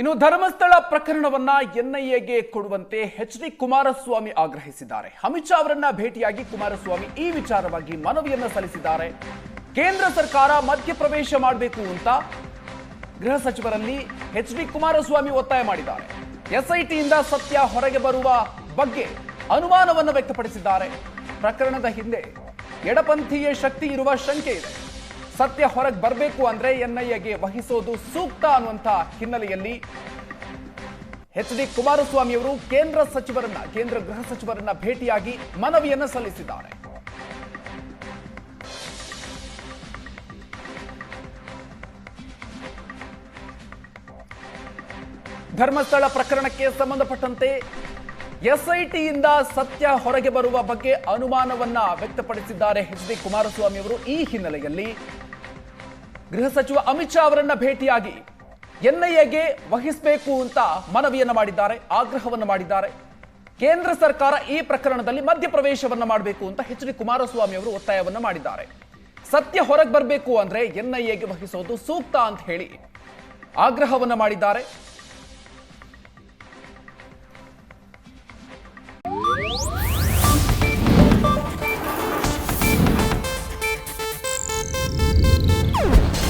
ಇನ್ನು ಧರ್ಮಸ್ಥಳ ಪ್ರಕರಣವನ್ನ ಎನ್ಐಎಗೆ ಕೊಡುವಂತೆ H D Kumaraswamy ಆಗ್ರಹಿಸಿದ್ದಾರೆ. ಅಮಿತ್ ಶಾ ಅವರನ್ನ ಭೇಟಿಯಾಗಿ ಕುಮಾರಸ್ವಾಮಿ ಈ ವಿಚಾರವಾಗಿ ಮನವಿಯನ್ನ ಸಲ್ಲಿಸಿದ್ದಾರೆ. ಕೇಂದ್ರ ಸರ್ಕಾರ ಮಧ್ಯಪ್ರವೇಶ ಮಾಡಬೇಕು ಅಂತ ಗೃಹ ಸಚಿವರಲ್ಲಿ ಎಚ್ ಡಿ ಕುಮಾರಸ್ವಾಮಿ ಒತ್ತಾಯ ಮಾಡಿದ್ದಾರೆ. ಎಸ್ಐಟಿಯಿಂದ ಸತ್ಯ ಹೊರಗೆ ಬರುವ ಬಗ್ಗೆ ಅನುಮಾನವನ್ನು ವ್ಯಕ್ತಪಡಿಸಿದ್ದಾರೆ. ಪ್ರಕರಣದ ಹಿಂದೆ ಎಡಪಂಥೀಯ ಶಕ್ತಿ ಇರುವ ಶಂಕೆ ಇದೆ. ಸತ್ಯ ಹೊರಗೆ ಬರಬೇಕು ಅಂದ್ರೆ ಎನ್ಐಎಗೆ ವಹಿಸೋದು ಸೂಕ್ತ ಅನ್ನುವಂಥ ಹಿನ್ನೆಲೆಯಲ್ಲಿ ಎಚ್ ಡಿ ಕುಮಾರಸ್ವಾಮಿ ಅವರು ಕೇಂದ್ರ ಸಚಿವರನ್ನ, ಕೇಂದ್ರ ಗೃಹ ಸಚಿವರನ್ನ ಭೇಟಿಯಾಗಿ ಮನವಿಯನ್ನ ಸಲ್ಲಿಸಿದ್ದಾರೆ. ಧರ್ಮಸ್ಥಳ ಪ್ರಕರಣಕ್ಕೆ ಸಂಬಂಧಪಟ್ಟಂತೆ ಎಸ್ಐಟಿಯಿಂದ ಸತ್ಯ ಹೊರಗೆ ಬರುವ ಬಗ್ಗೆ ಅನುಮಾನವನ್ನ ವ್ಯಕ್ತಪಡಿಸಿದ್ದಾರೆ ಎಚ್ ಡಿ ಕುಮಾರಸ್ವಾಮಿ ಅವರು ಈ ಹಿನ್ನೆಲೆಯಲ್ಲಿ. ಗೃಹ ಸಚಿವ ಅಮಿತ್ ಶಾ ಅವರನ್ನ ಭೇಟಿಯಾಗಿ ಎನ್ಐಎಗೆ ವಹಿಸಬೇಕು ಅಂತ ಮನವಿಯನ್ನು ಮಾಡಿದ್ದಾರೆ, ಆಗ್ರಹವನ್ನು ಮಾಡಿದ್ದಾರೆ. ಕೇಂದ್ರ ಸರ್ಕಾರ ಈ ಪ್ರಕರಣದಲ್ಲಿ ಮಧ್ಯಪ್ರವೇಶವನ್ನು ಮಾಡಬೇಕು ಅಂತ ಎಚ್ ಡಿ ಕುಮಾರಸ್ವಾಮಿ ಅವರು ಒತ್ತಾಯವನ್ನು ಮಾಡಿದ್ದಾರೆ. ಸತ್ಯ ಹೊರಗೆ ಬರಬೇಕು ಅಂದ್ರೆ ಎನ್ಐಎಗೆ ವಹಿಸೋದು ಸೂಕ್ತ ಅಂತ ಹೇಳಿ ಆಗ್ರಹವನ್ನು ಮಾಡಿದ್ದಾರೆ.